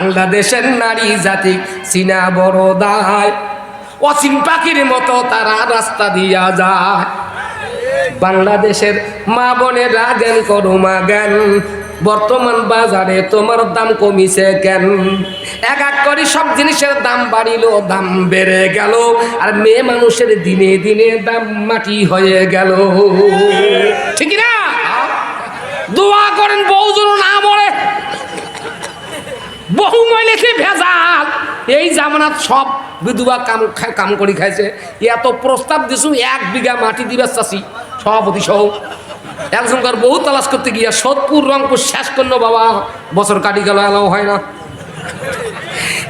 বাংলাদেশের নারী জাতি চীনা বড় দায়। অসীম পাখির মতো তারা রাস্তা দিয়া যায়। বাংলাদেশের মা বোনেরা জ্ঞান করো মা জ্ঞান। বর্তমান বাজারে তোমার দাম কমিছে কেন? এক এক করে সব জিনিসের দাম বাড়িল, দাম বেড়ে গেল। আর মেয়ে মানুষের দিনে দিনে দাম মাটি হয়ে গেল। ঠিক না দোয়া করেন বউজন না মরে। বহু মহিলাকে ভেজাল। এই জামানাত সব বিধবা কাম কাম করি খাইছে। এত প্রস্তাব দিছু, এক বিঘা মাটি দিবে চাষি সভাপতি সহ। একজনকার বহু তালাশ করতে গিয়া সোদপুর রংপুর শেষ করল বাবা বছর কাটি গেল, এলাও হয় না।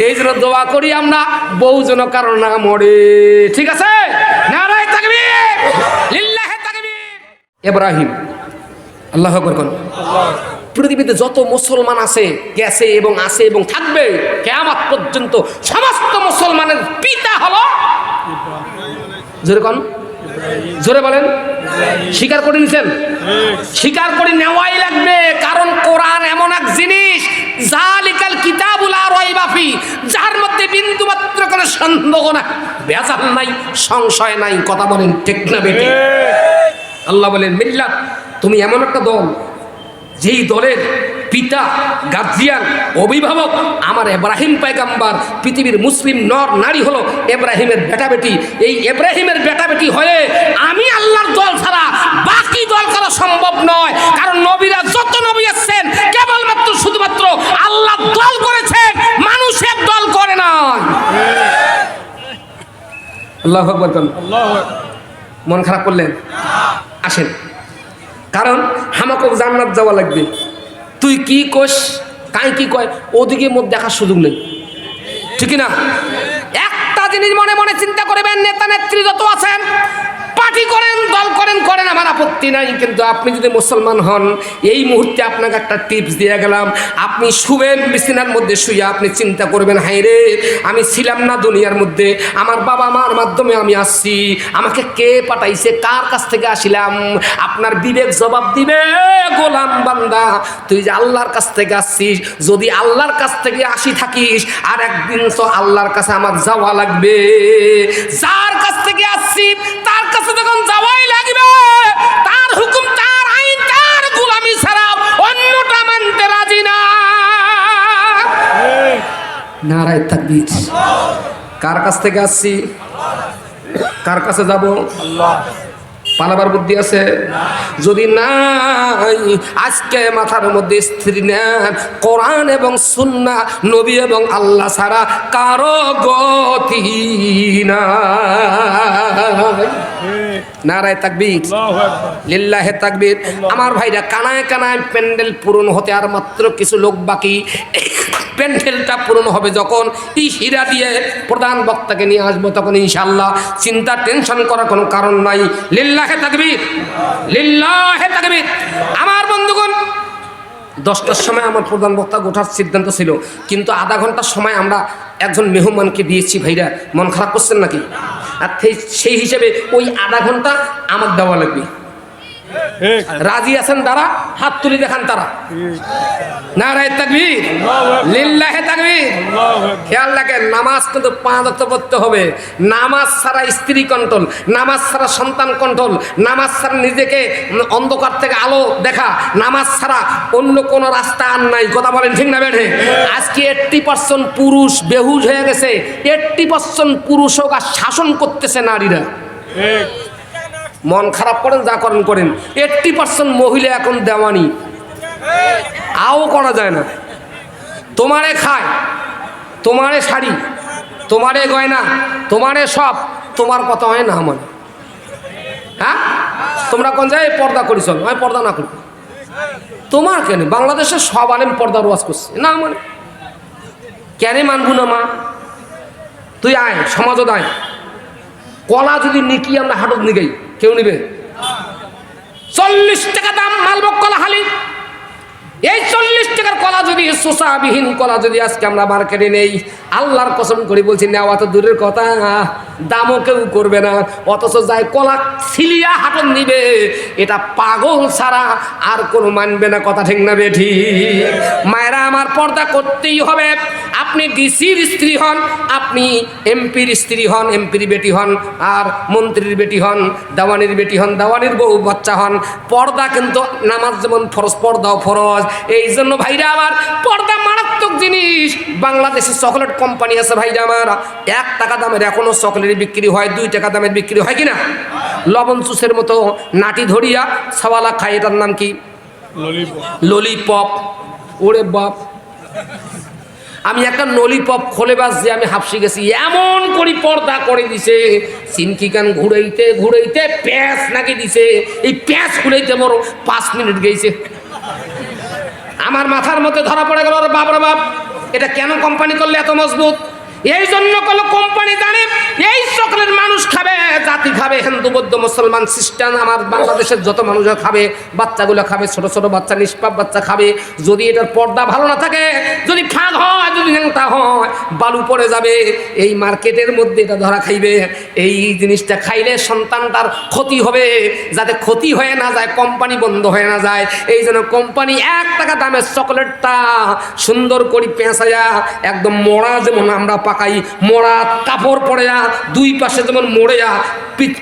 এই জন্য দোয়া করি আমরা বহু জন কারণ না মরে ঠিক আছে? থাকবি লিল্লাহে থাকবি আল্লাহ করবেন পৃথিবীতে যত মুসলমান আছে গেছে এবং আছে এবং থাকবে কেয়ামত পর্যন্ত সমস্ত মুসলমানের পিতা হলো জোরে কন জোরে বলেন স্বীকার করে নিছেন? স্বীকার করে নেওয়াই লাগবে কারণ কোরআন এমন এক জিনিস জালিকাল কিতাবুল আর বাফি যার মধ্যে বিন্দু মাত্র কোনো সন্দেহ না বেজাল নাই সংশয় নাই কথা বলেন ঠিক না বেটি আল্লাহ বলেন মিল্লাত তুমি এমন একটা দল যেই দলের পিতা গার্জিয়ান অভিভাবক আমার এব্রাহিম পায়গাম্বার পৃথিবীর মুসলিম নর নারী হলো এব্রাহিমের বেটা বেটি এই এব্রাহিমের বেটা বেটি হয়ে আমি আল্লাহর দল ছাড়া বাকি দল করা সম্ভব নয়। কারণ নবীরা যত নবী এসছেন কেবলমাত্র শুধুমাত্র আল্লাহ দল করেছেন মানুষের দল করে না আল্লাহ মন খারাপ করলেন? আসেন। কারণ হামাকক জান্নাত যাওয়া লাগবে। তুই কি কোষ কাই কি কয়, ওদিকে মধ্যে দেখার সুযোগ নেই। ঠিক না একটা জিনিস মনে মনে চিন্তা করবেন নেতা নেত্রী যত আছেন পার্টি করেন, দল করেন করেন, আমার আপত্তি নাই। কিন্তু আপনি যদি মুসলমান হন, এই মুহূর্তে আপনাকে একটা টিপস দিয়ে গেলাম। আপনি শুবেন, বিছানার মধ্যে শুয়ে আপনি চিন্তা করবেন হাই রে, আমি ছিলাম না দুনিয়ার মধ্যে। আমার বাবা মার মাধ্যমে আমি আসছি। আমাকে কে পাঠাইছে? কার কাছ থেকে আসিলাম? আপনার বিবেক জবাব দিবে, গোলাম বান্দা। তুই যে আল্লাহর কাছ থেকে আসছিস, যদি আল্লাহর কাছ থেকে আসি থাকিস, আর একদিন তো আল্লাহর কাছে আমার যাওয়া লাগবে। যার কাছ থেকে আসছি, তার যাওয়াই লাগবে। তার হুকুম তার আইন তার গোলামি ছাড়া অন্যটা মানতে রাজি না। নারায় তাকবীর। কার কাছ থেকে আসছি? কার কাছে যাব? পালাবার বুদ্ধি আছে? যদি নাই আজকে মাথার মধ্যে স্ত্রী নেন কোরআন এবং সুন্না নবী এবং আল্লাহ ছাড়া কারও গতি নারায় তাকবীর। লিল্লাহে তাকবীর। আমার ভাইরা কানায় কানায় প্যান্ডেল পূরণ হতে আর মাত্র কিছু লোক বাকি। প্যান্ডেলটা পূরণ হবে যখন এই হীরা দিয়ে প্রধান বক্তাকে নিয়ে আসব তখন ইনশাল্লাহ চিন্তা টেনশন করার কোনো কারণ নাই। লিল্লাহে তাকবীর, লিল্লাহে তাকবীর। আমার বন্ধুগণ, দশটার সময় আমার প্রধান বক্তা গোটার সিদ্ধান্ত ছিল, কিন্তু আধা ঘণ্টার সময় আমরা একজন মেহমানকে দিয়েছি, ভাইরা, মন খারাপ করছেন নাকি? আর সেই হিসেবে ওই আধা ঘণ্টা আমার দেওয়া লাগবে। রাজি আছেন তারা? হাত তুলি দেখান তারা। না রায় তাকবীর লিল্লাহে তাকবীর। খেয়াল রাখেন নামাজ কিন্তু পাঁচ ওয়াক্ত পড়তে হবে। নামাজ ছাড়া স্ত্রী কন্ট্রোল নামাজ ছাড়া সন্তান কন্ট্রোল নামাজ ছাড়া নিজেকে অন্ধকার থেকে আলো দেখা নামাজ ছাড়া অন্য কোনো রাস্তা আর নাই। কথা বলেন ঠিক না বেঠে? আজকে এইট্টি পার্সেন্ট পুরুষ বেহুজ হয়ে গেছে। এইট্টি পার্সেন্ট পুরুষ হোক আর শাসন করতেছে নারীরা। মন খারাপ করেন, যা করেন করেন। এইট্টি পার্সেন্ট মহিলা এখন দেওয়ানি। আও করা যায় না। তোমারে খায়, তোমারে শাড়ি, তোমারে গয়না, তোমারে সব, তোমার কথা হয় না মানে হ্যাঁ? তোমরা কোন যায় পর্দা করিস আমি পর্দা না করি। তোমার কেন? বাংলাদেশের সব আলেম পর্দা রোয়াজ করছে। না মানে কেন মানবো না মা? তুই আয় সমাজত আয় কলা যদি নিকি, আমরা হাটত নিগাই। কেউ নিবে? চল্লিশ টাকা দাম মালবক কলা হালি। এই চল্লিশ টাকার কলা যদি শোষাবিহীন কলা যদি আজকে আমরা মার্কেটে নেই, আল্লাহর কসম করে বলছি, নেওয়া তো দূরের কথা, দামও কেউ করবে না। অথচ যায় কলা সিলিয়া হাটন নিবে, এটা পাগল ছাড়া আর কোনো মানবে না, কথা ঠিক না বেঠি মায়েরা, আমার পর্দা করতেই হবে। আপনি ডিসির স্ত্রী হন আপনি এমপির স্ত্রী হন এমপির বেটি হন আর মন্ত্রীর বেটি হন দেওয়ানির বেটি হন দেওয়ানির বউ বাচ্চা হন। পর্দা কিন্তু নামাজ যেমন ফরজ পর্দাও ফরজ। এই জন্য ভাইরা আমার পর্দা মারাত্মক জিনিস। বাংলাদেশে চকলেট কোম্পানি আছে ভাইরা আমার। এক টাকা দামের এখনও চকলেট বিক্রি হয় দুই টাকা দামের বিক্রি হয় কিনা? লবণ চুষের মতো নাটি ধরিয়া সাওয়ালা খায় এটার নাম কি? ললিপপ। ওরে বাপ। আমি একটা নলিপপ খোলে বাস যে আমি হাফসি গেছি। এমন করি পর্দা করে দিছে। সিনকি কান ঘুরাইতে ঘুরাইতে প্যাঁচ নাকি দিছে। এই প্যাঁচ খুলেইতে মোর পাঁচ মিনিট গেছে। আমার মাথার মধ্যে ধরা পড়ে গেল বাপরে বাপ এটা কেন কোম্পানি করলে এত মজবুত? এই জন্য কোনো কোম্পানি জানে, এই সকলের মানুষ খাবে, জাতি খাবে, হিন্দু, বৌদ্ধ, মুসলমান, খ্রিস্টান, আমার বাংলাদেশের যত মানুষ খাবে, বাচ্চাগুলো খাবে, ছোট ছোট বাচ্চা, নিষ্পাপ বাচ্চা খাবে। যদি এটার পর্দা ভালো না থাকে, যদি ফাঁক হয়, যদি ন্যাংটা হয়, বালু পড়ে যাবে, এই মার্কেটের মধ্যে এটা ধরা খাইবে। এই জিনিসটা খাইলে সন্তানটার ক্ষতি হবে। যাতে ক্ষতি হয়ে না যায়, কোম্পানি বন্ধ হয়ে না যায়। এই জন্য কোম্পানি এক টাকা দামের চকলেটটা সুন্দর করে পেঁচাইয়া, একদম মোড়া যেমন আমরা পাকাই, মোড়া কাপড় পড়েয়া দুই পাশে যেমন মোড়েয়া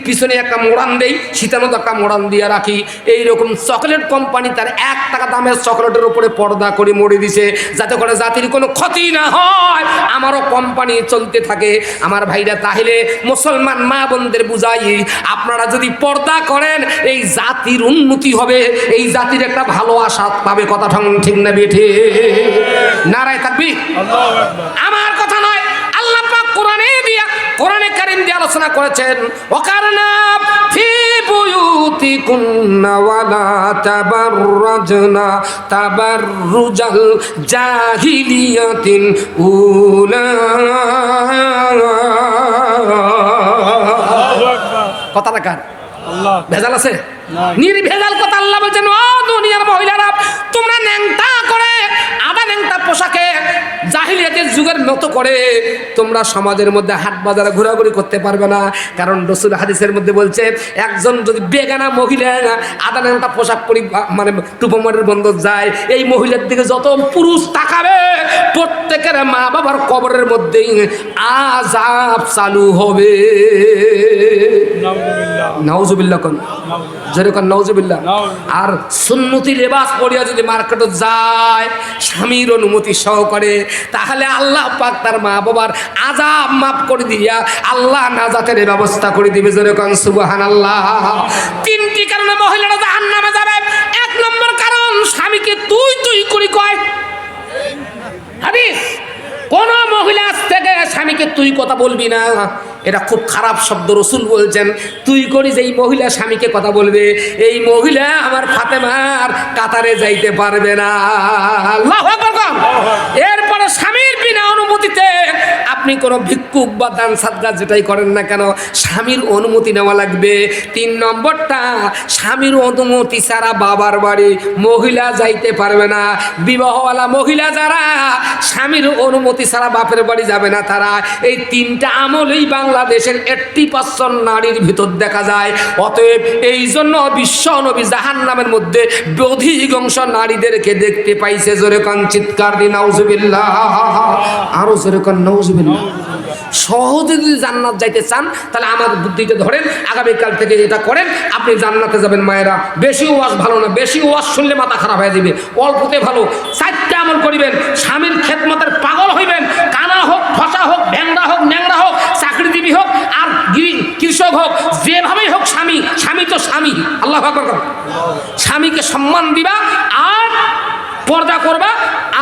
পিছনে একটা মোড়ান দেই শীতানো একটা মোড়ান দিয়ে রাখি। এই রকম চকলেট কোম্পানি তার এক টাকা দামের চকলেটের উপরে পর্দা করে মরে দিছে, যাতে করে জাতির কোনো ক্ষতি না হয়। আমারও কোম্পানি চলতে থাকে। আমার ভাইরা তাহলে মুসলমান মা বোনদের বুঝাই, আপনারা যদি পর্দা করেন, এই জাতির উন্নতি হবে। এই জাতির একটা ভালো আশা পাবে, কথা ঠিক না বেঠে। নারায় থাকবি? কারিম দিয়ে আলোচনা করেছেন ওকারনা ফি বুয়ুতিকুন্না ওয়ালা তাবাররাজনা তাবাররুজাল জাহিলিয়াতিন উলা। কথাটা কার? ভেজাল আছে? নির্ভেজাল কথা আল্লাহ বলছেন ও দুনিয়ার মহিলারা তোমরা ন্যাংটা করে পোশাকে জাহিলিয়াতের যুগের মতো করে তোমরা সমাজের মধ্যে হাট বাজারে ঘোরাঘুরি করতে পারবে না। কারণ রসুল হাদিসের মধ্যে বলছে একজন যদি বেগানা মহিলা আধা ন্যাংটা পোশাক পরি মানে টুপমারের বন্ধ যায় এই মহিলার দিকে যত পুরুষ তাকাবে প্রত্যেকের মা বাবার কবরের মধ্যেই আজাব চালু হবে। কোন। যেরকম আর সুন্নতি লেবাস পরিয়া যদি মার্কেটে যায় স্বামীর অনুমতি সহকারে, তাহলে আল্লাহ পাক তার মা বাবার আজাব মাফ করে দিয়া আল্লাহ নাজাতের ব্যবস্থা করে দিবে যেরকম সুবাহান আল্লাহ তিনটি কারণে মহিলারা জাহান নামে যাবে। এক নম্বর কারণ, স্বামীকে তুই তুই করে কয়। হাদিস? কোন স্বামীকে তুই কথা বলবি না? এটা খুব খারাপ শব্দ, রসুল বলছেন, তুই করি যে এই মহিলা স্বামীকে কথা বলবে, এই মহিলা আমার ফাতেমার কাতারে যাইতে পারবে না। এরপরে স্বামীর বিনা অনুমতিতে আপনি কোনো ভিক্ষুক বা দান সাদগা যেটাই করেন না কেন, স্বামীর অনুমতি নেওয়া লাগবে। তিন নম্বরটা, স্বামীর অনুমতি ছাড়া বাবার বাড়ি মহিলা যাইতে পারবে না। বিবাহওয়ালা মহিলা যারা, স্বামীর অনুমতি ছাড়া বাপের বাড়ি যাবে না তারা। এই তিনটা আমলেই বাংলাদেশের এইট্টি পার্সেন্ট নারীর ভিতর দেখা যায়। অতএব এই জন্য বিশ্ব নবী জাহান নামের মধ্যে অধিকাংশ নারীদেরকে দেখতে পাইছে। জোরে কান চিৎকার দিন নাউজুবিল্লাহ। আরও জোরে কান নাউজুবিল্লাহ। সহজে যদি জান্নাত যাইতে চান, তাহলে আমার বুদ্ধিটা ধরেন, আগামীকাল থেকে এটা করেন, আপনি জান্নাতে যাবেন মায়েরা। বেশি ওয়াজ ভালো না, বেশি ওয়াজ শুনলে মাথা খারাপ হয়ে যাবে। অল্পতে ভালো। চারটে আমল করিবেন, স্বামীর খেদমতের পাগল হইবেন। কানা হোক ফসা হোক ভ্যাংরা হোক, ন্যাংরা হোক, চাকরিজীবী হোক, আর কৃষক হোক, যেভাবেই হোক স্বামী স্বামী তো স্বামী। আল্লাহ স্বামীকে সম্মান দিবা, আর পর্দা করবা,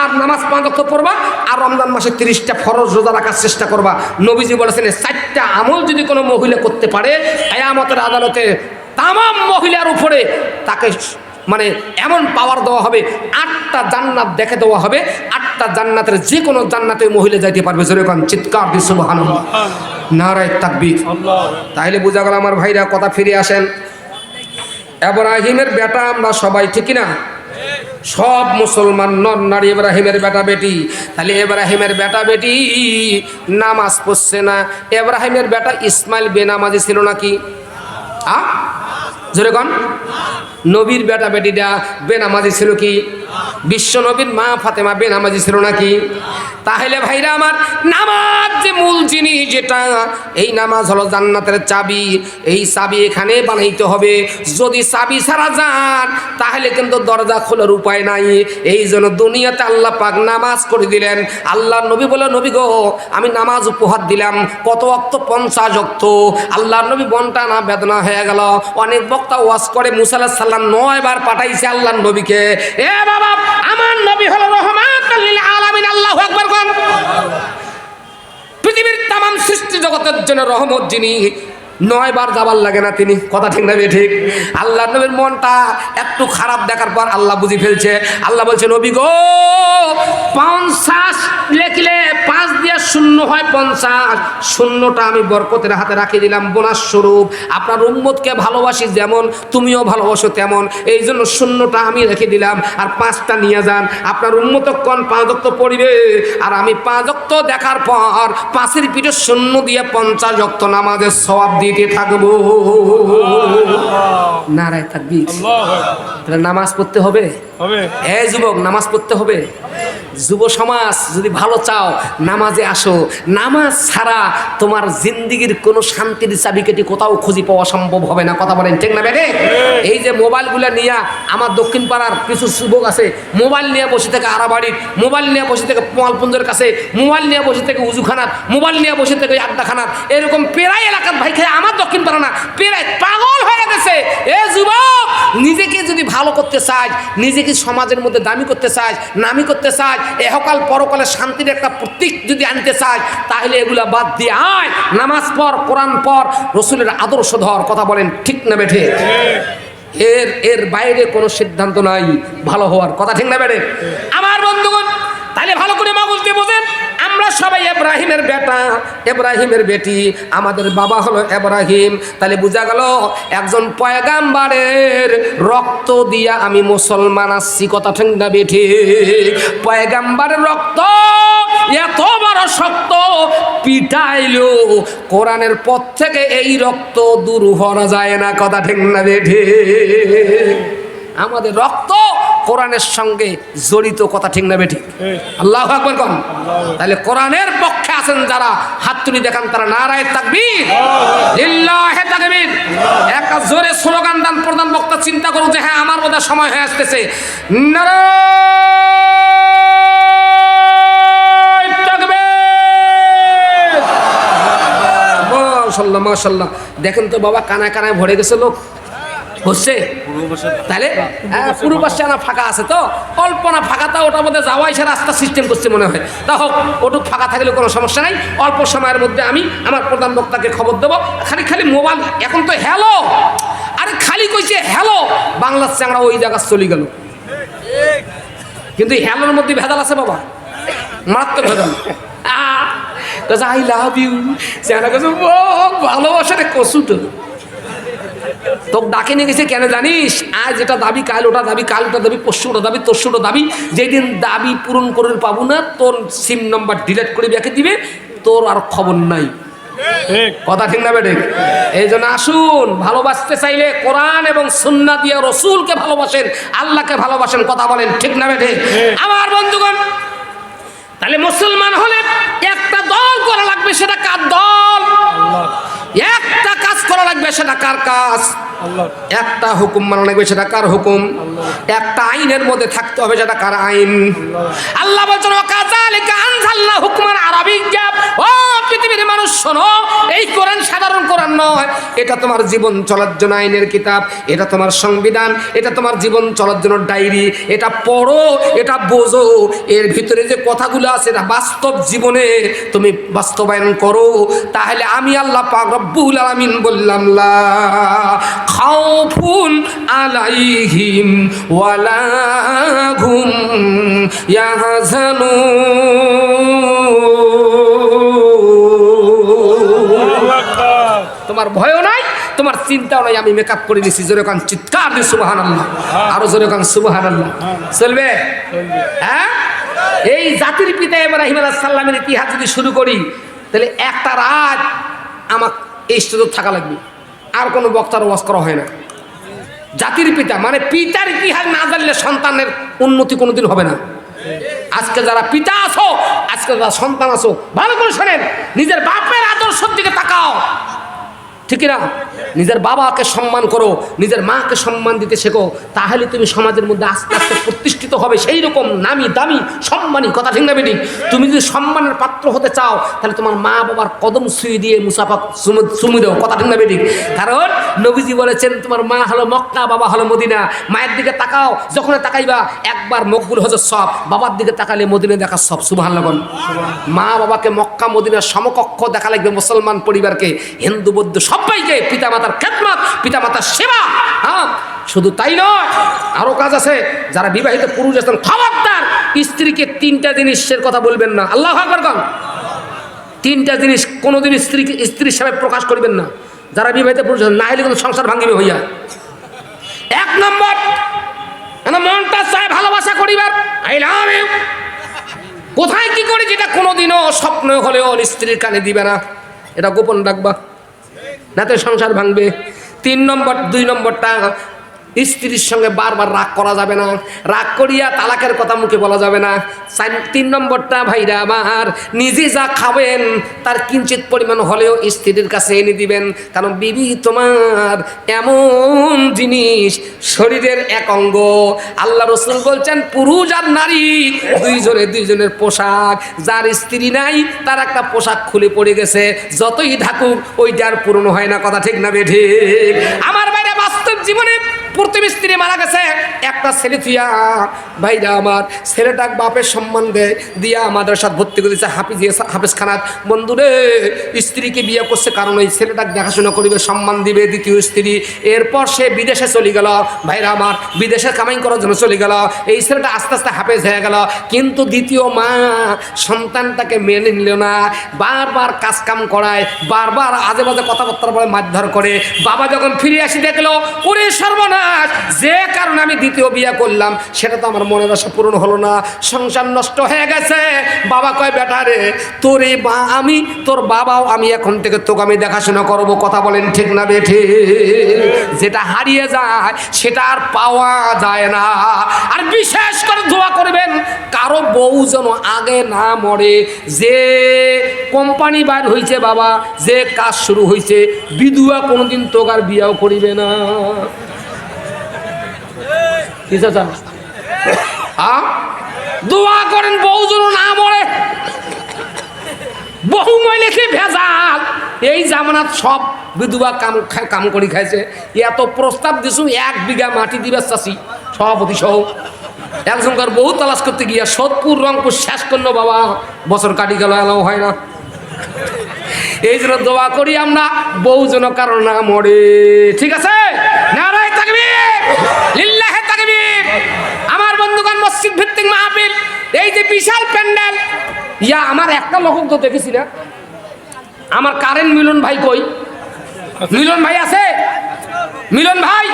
আর নামাজ পাঁচ ওয়াক্ত পড়বা আর রমজান মাসে তিরিশটা ফরজ রোজা রাখার চেষ্টা করবা। নবীজি বলেছেন চারটা আমল যদি কোনো মহিলা করতে পারে, কেয়ামতের আদালতে তাম মহিলার উপরে তাকে মানে এমন পাওয়ার দেওয়া হবে, আটটা জান্নাত দেখে দেওয়া হবে, আটটা জান্নাতের যে কোনো জান্নাতে মহিলা যাইতে পারবে। যেরকম চিৎকার বিশ্ববাহান নারায় তাকবীর। তাহলে বোঝা গেল আমার ভাইরা, কথা ফিরে আসেন। এবার আহিমের বেটা আমরা সবাই ঠিক না সব মুসলমান নর নারী এব্রাহিমের বেটা বেটি। তাহলে এব্রাহিমের বেটা বেটি নামাজ পড়ছে না। এব্রাহিমের বেটা ইসমাইল বেনামাজি ছিল নাকি? আ? কন। নবীর বেটা বেটিটা বেনামাজি ছিল কি? বিশ্ব নবীর মা ফাতেমা বেনামাজি ছিল নাকি? তাহলে ভাইরা আমার নামাজ যে মূল জিনিস যেটা, এই নামাজ হলো জান্নাতের চাবি। এই চাবি এখানে বানাইতে হবে। যদি চাবি ছাড়া যান, তাহলে কিন্তু দরজা খোলার উপায় নাই। এই জন্য দুনিয়াতে আল্লাহ পাক নামাজ করে দিলেন। আল্লাহ নবী বলে, নবী গো, আমি নামাজ উপহার দিলাম। কত অক্ত? পঞ্চাশ অক্ত। আল্লাহ নবী বনটা না বেদনা হয়ে গেল। অনেক বক্তা ওয়াজ করে মুসাল্লাহ সাল্লাম নয় বার পাঠাইছে আল্লাহ নবীকে। এ বাবা, আমার নবী হলো রহমাত আলামিন, আল্লাহ একবার কোন। পৃথিবীর তাম সৃষ্টি জগতের জন্য রহমত যিনি নয় বার যাবার লাগে না তিনি। কথা ঠিক না ঠিক? আল্লাহ নবীর মনটা একটু খারাপ দেখার পর আল্লাহ বুঝি ফেলছে। আল্লাহ বলছে, নবী গো, পঞ্চাশ লেখলে পাঁচ দিয়ে শূন্য হয় পঞ্চাশ। শূন্যটা আমি বরকতের হাতে রাখি দিলাম বোনাস স্বরূপ। আপনার উম্মতকে ভালোবাসি যেমন, তুমিও ভালোবাসো তেমন। এই জন্য শূন্যটা আমি রেখে দিলাম আর পাঁচটা নিয়ে যান। আপনার উন্মত কন পাঁচ অক্ত পড়িবে। আর আমি পাঁচ অক্ত দেখার পর পাঁচের পিঠে শূন্য দিয়ে পঞ্চাশ অক্ত নামাজের সবাব দিতে থাকব। নারায় থাকবি তাহলে নামাজ পড়তে হবে? হবে। এ যুবক নামাজ পড়তে হবে? যুব সমাজ যদি ভালো চাও নামাজে আসো। নামাজ ছাড়া তোমার জিন্দিগির কোনো শান্তির চাবিকাঠি কোথাও খুঁজি পাওয়া সম্ভব হবে না। কথা বলেন ঠিক না বেড়ে এই যে মোবাইলগুলো নিয়ে আমার দক্ষিণ পাড়ার কিছু যুবক আছে মোবাইল নিয়ে বসে থেকে আড়াবাড়ির মোবাইল নিয়ে বসে থেকে পোয়ালপুঞ্জের কাছে মোবাইল নিয়ে বসে থেকে উজুখানার মোবাইল নিয়ে বসে থেকে আড্ডাখানার। এরকম পেরাই এলাকার ভাই খেয়ে আমার দক্ষিণ পাড়া না পেরাই পাগল হয়ে গেছে। এ যুবক! নিজেকে যদি ভালো করতে চাস, নিজেকে সমাজের মধ্যে দামি করতে চাস, নামি করতে চাস, এহকাল পরকালে শান্তির একটা প্রতীক যদি আনতে চাস, তাহলে এগুলা বাদ দিয়ে আয়। নামাজ পর কোরআন পর রসুলের আদর্শ ধর, কথা বলেন ঠিক না বেঠে? এর এর বাইরে কোনো সিদ্ধান্ত নাই, ভালো হওয়ার কথা ঠিক না বেড়ে আমার বন্ধুগণ, তাহলে ভালো করে মা বলতে বোঝেন। সবাই এব্রাহিমের বেটা, এব্রাহিমের বেটি, আমাদের বাবা হলো এব্রাহিম। তাহলে বোঝা গেল, একজন পয়গাম্বারের রক্ত দিয়া আমি মুসলমান আসছি কথা ঠিক না পয়গাম্বারের রক্ত এত বড় শক্ত, পিটাইলো, কোরআনের পথ থেকে এই রক্ত দূর হওয়া যায় না, কথা ঠিক না বেঠি? আমাদের রক্ত কোরআনের সঙ্গে জড়িত কথা ঠিক না বেঠি আল্লাহ আকবর কন তাহলে কোরআনের পক্ষে আছেন যারা, হাত তুলি দেখান, তারা নারায় তাকবীর। লিল্লাহে একটা জোরে স্লোগান দান প্রধান বক্তা, চিন্তা করুন যে হ্যাঁ আমার বোধহয় সময় হয়ে আসতেছে। নারায় মাশাল্লাহ মাশাল্লাহ দেখেন তো বাবা, কানায় কানায় ভরে গেছে লোক। হচ্ছে? তাহলে হ্যাঁ পাশে না ফাঁকা আছে তো? অল্প না ফাঁকাটা ওটার মধ্যে যাওয়াই সে রাস্তা সিস্টেম করছে মনে হয়। তা হোক, ওটুক ফাঁকা থাকলে কোনো সমস্যা নাই। অল্প সময়ের মধ্যে আমি আমার প্রধান বক্তাকে খবর দেবো। খালি খালি মোবাইল এখন তো হ্যালো আরে খালি কইছে হ্যালো বাংলার চ্যাংড়া ওই জায়গা চলে গেল। কিন্তু হ্যালোর মধ্যে ভেজাল আছে বাবা। মারাত্মক ভেজাল। আই লাভ ইউ চ্যাংড়া কাছে ভালোবাসা রে কসুটো তোকে ডাকে নিয়ে গেছে কেন জানিস? আজ এটা দাবি কাল ওটা দাবি কাল ওটা দাবি পরশু ওটা দাবি তরশু ওটা দাবি। যেদিন দাবি পূরণ করে পাবো না তোর সিম নাম্বার ডিলেট করে ব্যাকে দিবে তোর আর খবর নাই। কথা ঠিক না বেটে এই জন্য আসুন ভালোবাসতে চাইলে কোরআন এবং সুন্না দিয়ে রসুলকে ভালোবাসেন আল্লাহকে ভালোবাসেন কথা বলেন ঠিক না বেটে আমার বন্ধুগণ তাহলে মুসলমান হলে একটা দল করা লাগবে সেটা কার দল? একটা কাজ করা লাগবে সেটা কার কাজ? একটা হুকুম মানা লাগবে সেটা কার হুকুম? একটা আইনের মধ্যে থাকতে হবে সেটা কার আইন? আল্লাহ। বলছেন কাজালিকা আনজালনা হুকমান ও পৃথিবীর মানুষ শোনো এই কোরআন সাধারণ কোরআন নয়। এটা তোমার জীবন চলার জন্য আইনের কিতাব এটা তোমার সংবিধান এটা তোমার জীবন চলার জন্য ডায়েরি এটা পড়ো এটা বোঝো। এর ভিতরে যে কথাগুলো আছে এটা বাস্তব জীবনে তুমি বাস্তবায়ন করো। তাহলে আমি আল্লাহ পাক রব্বুল আলামিন বললাম লা খাউফুন আলাইহিম ওয়ালা হুম তোমার ভয়ও নাই, তোমার চিন্তাও নাই, আমি মেকআপ করে দিছি যেরকম চিৎকার চিৎকার দি সুবাহান আল্লাহ আরও জোরে কান সুবাহান আল্লাহ চলবে? হ্যাঁ? এই জাতির পিতা ইব্রাহিম আলাহ সাল্লামের ইতিহাস যদি শুরু করি, তাহলে একটা রাত আমার এই স্টেজে থাকা লাগবে। আর কোনো বক্তার ওয়াজ করা হয় না। জাতির পিতা মানে পিতার ইতিহাস না জানলে সন্তানের উন্নতি কোনোদিন হবে না। আজকে যারা পিতা আছো, আজকে যারা সন্তান আছো, ভালো করে শোনেন, নিজের বাপের আদর্শের দিকে তাকাও। ঠিক না নিজের বাবাকে সম্মান করো, নিজের মাকে সম্মান দিতে শেখো, তাহলে তুমি সমাজের মধ্যে আস্তে আস্তে প্রতিষ্ঠিত হবে। সেই রকম নামি দামি, সম্মানী কথা ঠিক না বেটি? তুমি যদি সম্মানের পাত্র হতে চাও, তাহলে তোমার মা বাবার কদম সুই দিয়ে মুসাফা চুমু দাও, কথা ঠিক না বেটি? কারণ নবীজি বলেছেন, তোমার মা হলো মক্কা, বাবা হলো মদিনা। মায়ের দিকে তাকাও যখন তাকাইবা, একবার মকবুল হজর সব, বাবার দিকে তাকালে মদিনা দেখা সব সুবাহ লগন মা বাবাকে মক্কা, মদিনার সমকক্ষ দেখা লাগবে মুসলমান পরিবারকে। হিন্দু, বৌদ্ধ সবাইকে পিতামাতার খেদমত, পিতামাতার সেবা। হ্যাঁ শুধু তাই নয়, আরও কাজ আছে। যারা বিবাহিত পুরুষ আছেন, খবরদার। স্ত্রীকে তিনটা জিনিসের কথা বলবেন না। আল্লাহ আকবর কন। তিনটা জিনিস কোনোদিন স্ত্রীকে স্ত্রীর হিসাবে প্রকাশ করবেন না। যারা বিবাহিত পুরুষ না হলে কিন্তু সংসার ভাঙিবে হইয়া। এক নম্বর মনটা চায় ভালোবাসা করিবার? কোথায় কি করি যেটা কোনোদিনও স্বপ্ন হলেও স্ত্রীর কানে দিবে না? এটা গোপন রাখবা। না তো সংসার ভাঙবে। তিন নম্বর দুই নম্বরটা স্ত্রীর সঙ্গে বারবার রাগ করা যাবে না। রাগ করিয়া তালাকের কথা মুখে বলা যাবে না। তিন নম্বরটা, ভাইরা আমার, নিজে যা খাবেন, তার কিঞ্চিত পরিমাণ হলেও স্ত্রীর কাছে এনে দিবেন। কারণ বিবি তোমার এমন জিনিস, শরীরের এক অঙ্গ। আল্লাহ রসুল বলছেন, পুরুষ আর নারী, দুইজনে দুইজনের পোশাক। যার স্ত্রী নাই, তার একটা পোশাক খুলে পড়ে গেছে। যতই ঢাকুক ওইটার পূরণ হয় না। কথা ঠিক না বেঠি আমার বাইরে বাস্তব জীবনে প্রথম স্ত্রী মারা গেছে, একটা ছেলে থুয়া ভাইরা আমার ছেলেটা বাপের সম্মান দেয় দিয়া আমাদের সাথে ভর্তি করে দিয়েছে হাফিজ হাফিজ খানাত বন্ধুরে, স্ত্রীকে বিয়ে করছে কারণ ওই ছেলেটাকে দেখাশোনা করিবে, সম্মান দিবে দ্বিতীয় স্ত্রী। এরপর সে বিদেশে চলে গেল। ভাইরা আমার, বিদেশে কামাই করার জন্য চলে গেল। এই ছেলেটা আস্তে আস্তে হাফেজ হয়ে গেল। কিন্তু দ্বিতীয় মা সন্তানটাকে মেনে নিল না। বারবার কাজ কাম করায়, বারবার আজে বাজে কথাবার্তা বলে মারধর করে। বাবা যখন ফিরে আসি দেখল, ওরে সর্বনাশ যে কারণে আমি দ্বিতীয় বিয়ে করলাম, সেটা তো আমার মনের আশা পূরণ হলো না। সংসার নষ্ট হয়ে গেছে। বাবা কয়, বেটা রে, তোর এই মা আমি, তোর বাবাও আমি এখন থেকে তোকে আমি দেখাশোনা করব। কথা বলেন ঠিক না বেঠে যেটা হারিয়ে যায়, সেটা আর পাওয়া যায় না। আর বিশেষ করে দোয়া করবেন, কারও বউ যেন আগে না মরে। যে কোম্পানি বার হয়েছে বাবা, যে কাজ শুরু হয়েছে বিধুয়া কোনোদিন তোকার বিয়াও করিবে না। কি চাচা? আ? দোয়া করেন, বউ না মরে। বহু ভেজাল? এই জামানাত সব বিধবা কাম কাম করি খাইছে। এত প্রস্তাব দিছু, এক বিঘা মাটি চাষি, সভাপতি সহ। একজনকার বহু তালাশ করতে গিয়া সোদপুর, রংপুর শেষ করল, বাবা, বছর কাটি গেল, এলাও হয় না। এই জন্য দোয়া করি আমরা, বউ যেন না মরে। ঠিক আছে নারায় থাকবি লিল্লাহে থাকবি আমার বন্ধুগণ ভিত্তিক মাহফিল, এই যে বিশাল প্যান্ডেল। ইয়া, আমার একটা লোক তো দেখেছি না? আমার কারেন্ট মিলন ভাই কই? মিলন ভাই আছে? মিলন ভাই?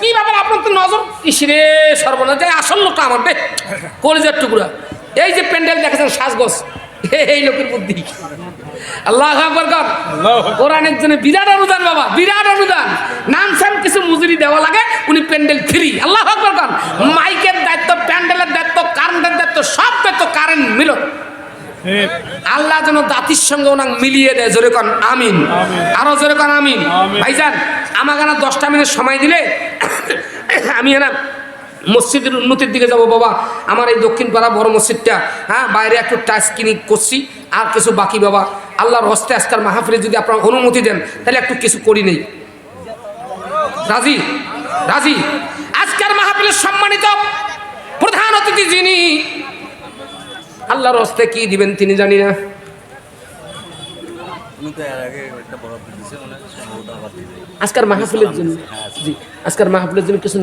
কি ব্যাপার আপনার তো নজর? ইসরে সর্বনাশ যে আসল লোকটা আমার বে কলেজের টুকরা। এই যে প্যান্ডেল দেখেছেন সাজগোজ এই লোকের বুদ্ধি। আল্লাহ আকবর কর। কোরআনের জন্য বিরাট অনুদান বাবা বিরাট অনুদান। নাম সাম কিছু মজুরি দেওয়া লাগে উনি প্যান্ডেল ফ্রি আল্লাহ আকবর কর। মাইকের দায়িত্ব প্যান্ডেলের দায়িত্ব কারেন্টের দায়িত্ব সব দায়িত্ব কারেন্ট মিল আল্লাহ যেন জাতির সঙ্গে ওনাকে মিলিয়ে দেয় জোরে কন আমিন। আরও জোরে কন আমিন। ভাইজান আমাকে না দশটা মিনিট সময় দিলে আমি না মসজিদের উন্নতির দিকে যাব বাবা। আমার এই দক্ষিণ পাড়া বড় মসজিদটা হ্যাঁ বাইরে একটু টাচ কিনি করছি আর কিছু বাকি বাবা। আল্লাহর হস্তে আজকাল মাহফিলে যদি আপনার অনুমতি দেন তাহলে একটু কিছু করি নেই। রাজি? রাজি? আজকের মাহফিলের সম্মানিত প্রধান অতিথি যিনি আল্লাহর হস্তে কি দিবেন তিনি জানি না। আজকের মাহফিলের জন্য জি আজকের মাহফিলের জন্য কিছু